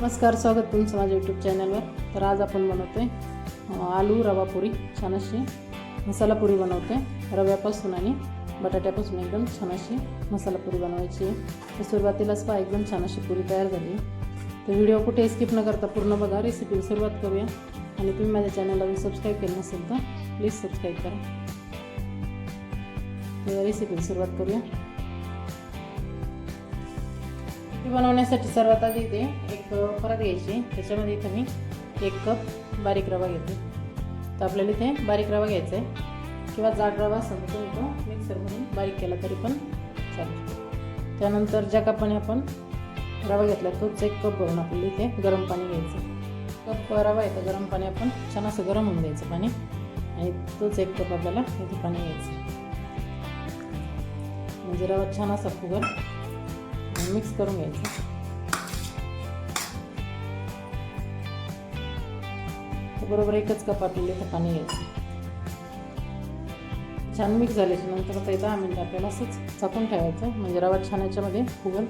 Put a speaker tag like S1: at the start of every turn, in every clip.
S1: नमस्कार, स्वागत तुमचं माझ्या यूट्यूब चॅनलवर तर आज आपण बनवतो आहे आलू, रवा, पुरी, छान अशी मसाला पुरी बनवतो रव्यापासून आणि बटाट्यापासून एकदम छान अशी मसाला पुरी बनवायची आहे. तर सुरुवातीलाच एकदम छान अशी पुरी तयार झाली. तर व्हिडिओ कुठे स्किप न करता पूर्ण बघा. रेसिपी सुरुवात करूया. आणि तुम्ही माझ्या चॅनलला सबस्क्राईब केलं नसेल तर प्लीज़ सबस्क्राईब करा. तर रेसिपी सुरुवात करूया. रेसिपी बनवण्यासाठी सर्वात आधी इथे एक परत घ्यायची. त्याच्यामध्ये इथं मी एक कप बारीक रवा घेते. तर आपल्याला इथे बारीक रवा घ्यायचा आहे. किंवा जाड रवा असेल तो मिक्सरमधून बारीक केला तरी पण चालेल. त्यानंतर ज्या कपाने आपण रवा घेतला तोच एक कप भरून आपल्याला इथे गरम पाणी घ्यायचं कप रवा आहे तर गरम पाणी आपण छान असं गरम होऊन द्यायचं पाणी. आणि तोच एक कप आपल्याला इथे पाणी घ्यायचं म्हणजे रवा छान असा फुगल मिक्स करून घ्यायचं बरोबर एकच कप आपल्याला पाणी घ्यायचं छान मिक्स झाल्याच्यानंतर आता दहा मिनटं आपल्याला असंच झाकून ठेवायचं म्हणजे रवा छान याच्यामध्ये फुगल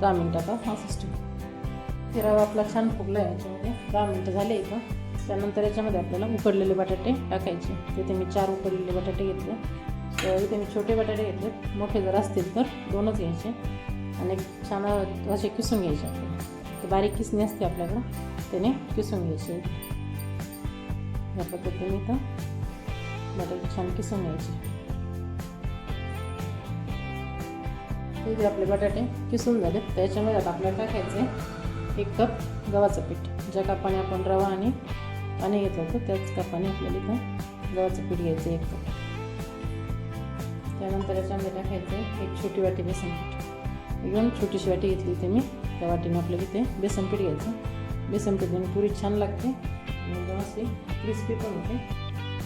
S1: दहा मिनटात असंच ठेवू ते रवा आपला छान फुगला आहे याच्यामध्ये दहा मिनटं झाले इथं त्यानंतर याच्यामध्ये आपल्याला उकडलेले बटाटे टाकायचे तिथे मी चार उकडलेले बटाटे घेतले तर इथे मी छोटे बटाटे घेतले मोठे जर असतील तर दोनच घ्यायचे आणि छान असे किसून घ्यायचे आपल्याला. ते बारीक किसणी असते आपल्याकडं त्याने किसून घ्यायचे. या पद्धतीने तर बटाटे छान किसून घ्यायचे. इथे आपले बटाटे किसून झाले त्याच्यामध्ये आता आपल्याला टाकायचे एक कप गव्हाचं पीठ ज्या कपाने आपण रवा आणि पाणी घेतलं होतं त्याच कपाने आपल्याला इथं गव्हाचं पीठ घ्यायचं एक कप. त्यानंतर याच्यामध्ये टाकायचं एक छोटी वाटी बेसन पीठ. एकदम छोटीशी वाटी घेतली इथे मी. त्या वाटीने आपल्याला इथे बेसन पीठ घ्यायचं. बेसन पीठने पुरी छान लागते. आणि एकदम अशी क्रिस्पी पण होते.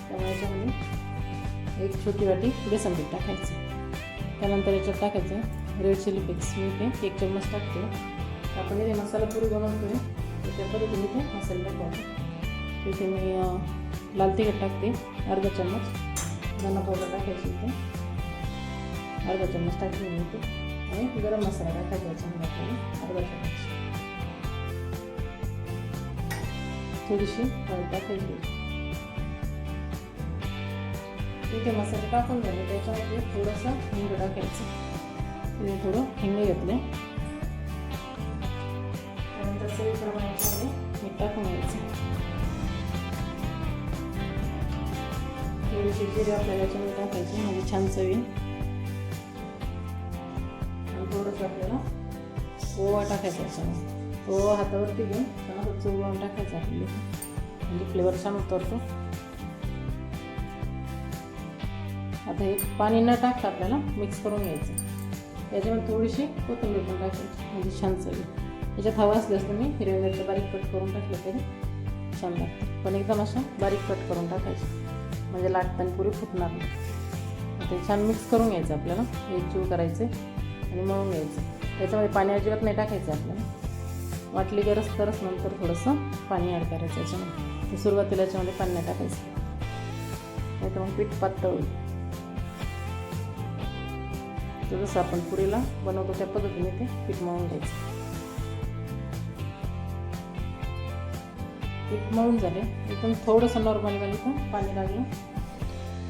S1: त्यामुळे याच्यामध्ये एक छोटी वाटी बेसन पीठ टाकायचं. त्यानंतर याच्यात टाकायचं रेड चिली फ्लेक्स. मी इथे एक चम्मच टाकते. आपण इथे मसाला पुरी बनवतो आहे त्या पद्धतीने इथे मसाला टाकायचा. इथे मी लाल तिखट टाकते. अर्धा चम्मच. धना पावडर टाकायची इथे. अर्धा चम्मच टाकली मी इथे. आणि गरम मसाला टाकायचा याच्यामध्ये अर्धा चमच थोडीशी हळद टाकायची इथे मसाला टाकून झाले त्याच्यामध्ये थोडंसं हिंग टाकायचं तिथे थोडं हिंग घेतलं त्यानंतर चवीप्रमाणे याच्यामध्ये मीठ टाकून घ्यायचं थोडीशी जिरे आपल्याला याच्यामध्ये टाकायची म्हणजे छान चवी आणि आपल्याला. ओवा टाकायचा असं ओवा हातावरती घेऊन छान चोळून टाकायचं आपल्याला. म्हणजे फ्लेवर छान उतरतो. आता हे पाणी न टाकता आपल्याला मिक्स करून घ्यायचं. याच्यामध्ये थोडीशी कोथिंबीर पण टाकायची म्हणजे छान चवी. याच्यात हवा असल्यास तुम्ही हिरव्या मिरचं बारीक कट करून टाकलं तरी छान लागतं. पण एकदम असं बारीक कट करून टाकायचं. म्हणजे लाटताना पुरी फुटणार नाही. ते छान मिक्स करून घ्यायचं आपल्याला. एकजीव करायचे आणि मळून घ्यायचं त्याच्यामध्ये पाणी अजिबात नाही टाकायचं आपल्याला. वाटली गरज तरच नंतर थोडंसं पाणी ॲड करायचं याच्यामध्ये. सुरुवातीला याच्यामध्ये पाणी नाही टाकायचं. नाही तर मग पीठ पातळ होईल. तर जसं आपण पुरीला बनवतो त्या पद्धतीने ते पीठ मळून घ्यायचं. पीठ मळून झाले. एकदम थोडंसं नॉर्मली मला इथं पाणी लागलं.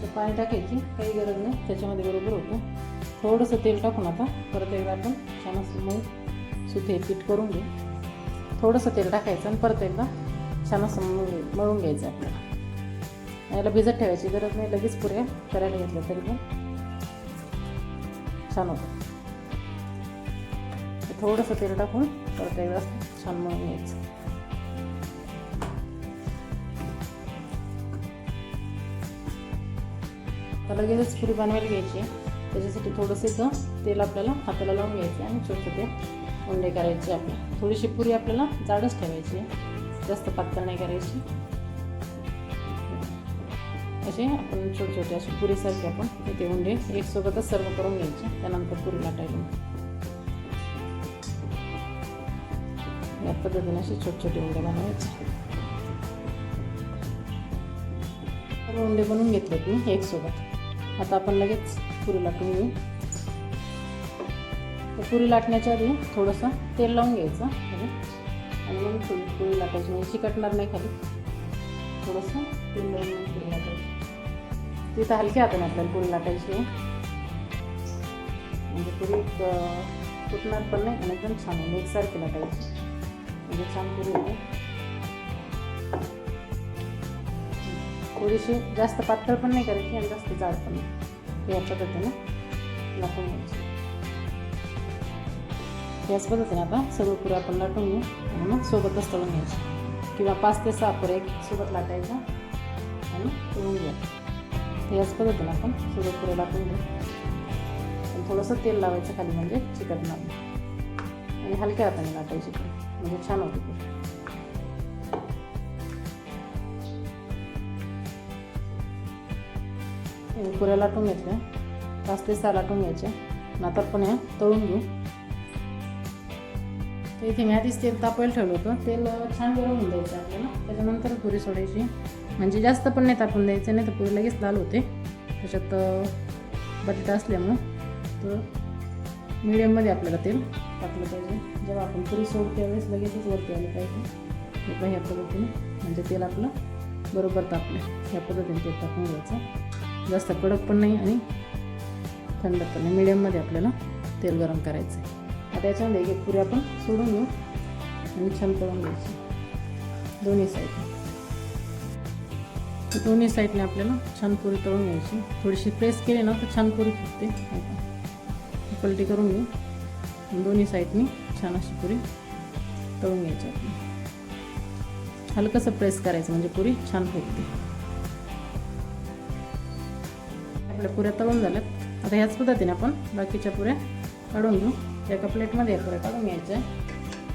S1: तर पाणी टाकायची. काही गरज नाही. त्याच्यामध्ये बरोबर होतं. थोडंसं तेल टाकून आता परत एकदा आपण छान असं मऊ सुथे पीठ करून घेऊ. थोडंसं तेल टाकायचं आणि परत एकदा छान असं मळून मळून घ्यायचं आपल्याला. याला भिजत ठेवायची गरज नाही लगेच पुऱ्या करायला घेतलं तरी पण छान होतं. थोडंसं तेल टाकून परत एकदा छान मळून घ्यायचं. तर लगेचच पुरी बनवायला घ्यायची. त्याच्यासाठी थोडंसं इथं तेल आपल्याला हाताला लावून घ्यायचं आणि छोटे छोटे उंडे करायचे आपल्या. थोडीशी पुरी आपल्याला जाडच ठेवायची जास्त पातळ नाही करायची. असे आपण छोटे छोटे असे पुरीसारखे आपण इथे उंडे एक सोबतच सर्व करून घ्यायचे. त्यानंतर पुरी लाटायला. या पद्धतीने असे छोटे छोटे उंडे बनवायचे. सर्व उंडे बनवून घेतलेत मी एकसोबत. आता आपण लगेच पुरी लाटून घेऊ. पुरी लाटण्याच्या आधी थोडंसं तेल लावून घ्यायचं आणि मग पुरी पुरी लाटायची. म्हणजे चिकटणार नाही खाली. थोडंसं तेल लावून मग लाटायची. तिथं तर हलक्या हाताने आपल्याला पुरी लाटायची म्हणजे पुरी फुटणार तुटणार पण नाही आणि एकदम छान होईल एकसारखी लाटायची. म्हणजे छान पुरी होते थोडीशी जास्त पातळ पण नाही करायची आणि जास्त जाड पण नाही. या पद्धतीने लाटून घ्यायची. याच पद्धतीने आता सगळं पुऱ्या आपण लाटून घेऊ आणि मग सोबतच तळून घ्यायची. किंवा पाच ते सहा पुऱ्या एक सोबत लाटायचा आणि तळून घ्यायचं याच पद्धतीने आपण सगळं पुऱ्या लाटून घेऊ. आणि थोडंसं तेल लावायचं खाली म्हणजे चिकटणार आणि हलक्या हाताने लाटायची म्हणजे छान होते पुऱ्या लाटून घेतल्या पाच ते सहा लाटून घ्यायच्या नंतर पण ह्या तळून घेऊ. तर इथे मी आधीच तेल तापायला ठेवलं होतं. तेल छान गरम होऊन द्यायचं आपल्याला. त्याच्यानंतर पुरी सोडायची. म्हणजे जास्त पण नाही तापून द्यायचं नाही तर पुरी लगेच लाल होते. त्याच्यात बटाटा असल्यामुळं. तर मिडियममध्ये आपल्याला तेल टाकलं पाहिजे. जेव्हा आपण पुरी सोडतो वेळेस लगेचच वरती आलं पाहिजे. हे पण ह्या पद्धतीने. म्हणजे तेल आपलं बरोबर तापलं. ह्या पद्धतीने तेल टाकून घ्यायचं. जास्त कडक पण नाही आणि थंड पण नाही मिडियममध्ये आपल्याला तेल गरम करायचं आहे आता याच्यामध्ये एक एक पुरी आपण सोडून घेऊ आणि छान तळून घ्यायची. दोन्ही साईडने दोन्ही साईडने आपल्याला छान पुरी तळून घ्यायची. थोडीशी प्रेस केली ना तर छान पुरी फुटते. पलटी करून घेऊ. दोन्ही साईडनी छान अशी पुरी तळून घ्यायची आपली हलकंसं प्रेस करायचं म्हणजे पुरी छान फुटते. आपल्या पुऱ्या तळून झाल्यात. आता ह्याच पद्धतीने आपण बाकीच्या पुऱ्या काढून घेऊ. एका प्लेटमध्ये या पुऱ्या काढून घ्यायच्या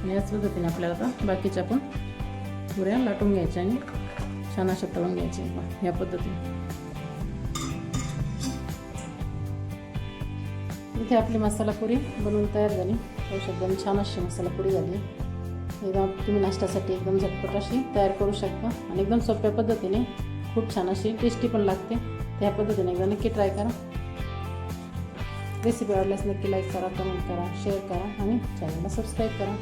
S1: आणि याच पद्धतीने आपल्याला आता बाकीच्या पण पुऱ्या लाटून घ्यायच्या आणि छान अशा तळून घ्यायच्या ह्या पद्धतीने. इथे आपली मसाला पुरी बनवून तयार झाली. पाहू शकता आणि छान अशी मसाला पुरी झाली. एकदम तुम्ही नाश्त्यासाठी एकदम झटपट अशी तयार करू शकता. आणि एकदम सोप्या पद्धतीने खूप छान अशी टेस्टी पण लागते. ह्या पद्धतीने एकदा नक्की ट्राय करा रेसिपी आवडल्यास नक्की लाईक करा कमेंट करा शेअर करा आणि चॅनलला सबस्क्राईब करा